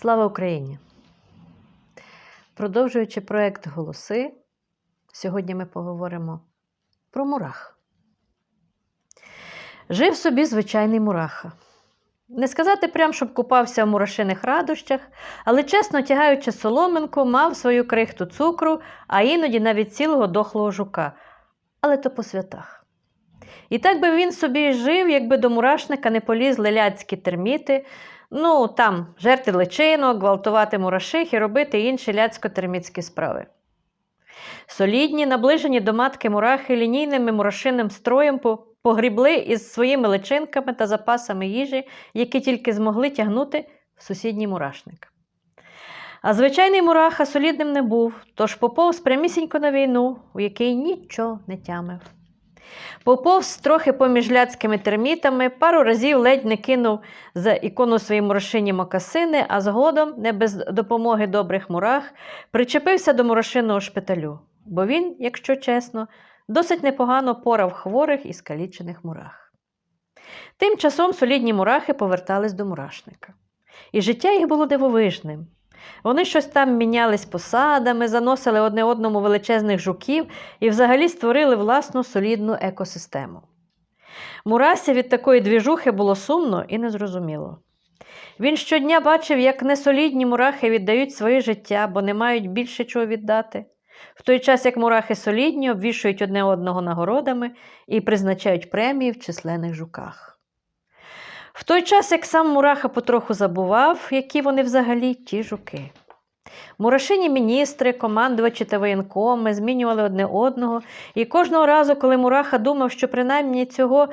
Слава Україні! Продовжуючи проект Голоси, сьогодні ми поговоримо про мурах. Жив собі звичайний мураха. Не сказати прям, щоб купався в мурашиних радощах, але чесно тягаючи соломинку, мав свою крихту цукру, а іноді навіть цілого дохлого жука. Але то по святах. І так би він собі жив, якби до мурашника не полізли ляцькі терміти, ну там жерти личинок, гвалтувати мураших і робити інші ляцько-термітські справи. Солідні, наближені до матки мурахи лінійним і мурашиним строєм погрібли із своїми личинками та запасами їжі, які тільки змогли тягнути в сусідній мурашник. А звичайний мураха солідним не був, тож поповз прямісінько на війну, у якій нічого не тямив. Поповз трохи поміж ляцькими термітами, пару разів ледь не кинув за ікону свої мурашині мокасини, а згодом, не без допомоги добрих мурах, причепився до мурашиного шпиталю, бо він, якщо чесно, досить непогано порав хворих і скалічених мурах. Тим часом солідні мурахи повертались до мурашника. І життя їх було дивовижним. Вони щось там мінялись посадами, заносили одне одному величезних жуків і взагалі створили власну солідну екосистему. Мурасі від такої двіжухи було сумно і незрозуміло. Він щодня бачив, як несолідні мурахи віддають своє життя, бо не мають більше чого віддати. В той час як мурахи солідні обвішують одне одного нагородами і призначають премії в численних жуках. В той час, як сам мураха потроху забував, які вони взагалі ті жуки. Мурашині міністри, командувачі та воєнкоми змінювали одне одного, і кожного разу, коли мураха думав, що принаймні цього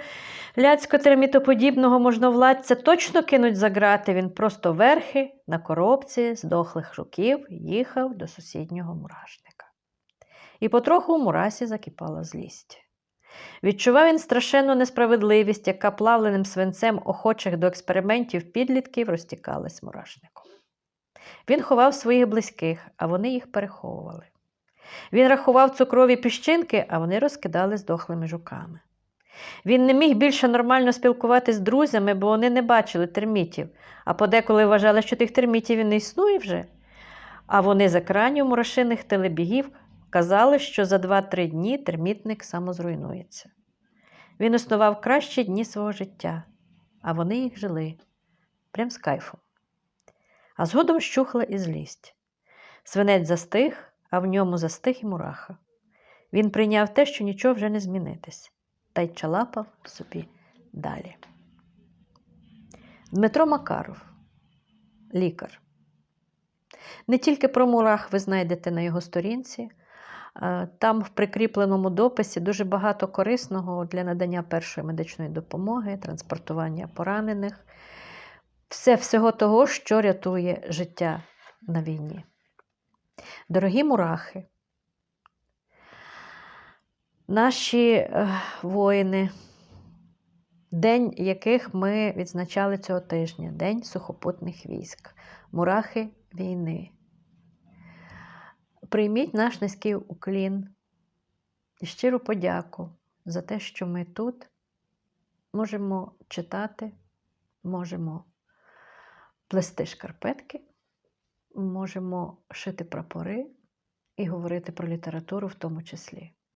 ляцько-термітоподібного можновладця точно кинуть за грати, він просто верхи на коробці здохлих жуків їхав до сусіднього мурашника. І потроху у мурасі закипала злість. Відчував він страшенну несправедливість, яка плавленим свинцем охочих до експериментів підлітків розтікалась мурашником. Він ховав своїх близьких, а вони їх переховували. Він рахував цукрові піщинки, а вони розкидали здохлими жуками. Він не міг більше нормально спілкуватися з друзями, бо вони не бачили термітів, а подеколи вважали, що тих термітів і не існує вже. А вони з екранів мурашиних телебігів казали, що за 2-3 дні термітник самозруйнується. Він існував кращі дні свого життя, а вони їх жили прям з кайфом. А згодом щухла і злість. Свинець застиг, а в ньому застиг і мураха. Він прийняв те, що нічого вже не змінитись, та й чалапав собі далі. Дмитро Макаров, лікар. Не тільки про мурах ви знайдете на його сторінці. Е, Там в прикріпленому дописі дуже багато корисного для надання першої медичної допомоги, транспортування поранених, все всього того, що рятує життя на війні. Дорогі мурахи, наші е, воїни, день яких ми відзначали цього тижня, День сухопутних військ, мурахи війни. Прийміть наш низький уклін і щиру подяку за те, що ми тут можемо читати, можемо плести шкарпетки, можемо шити прапори і говорити про літературу в тому числі.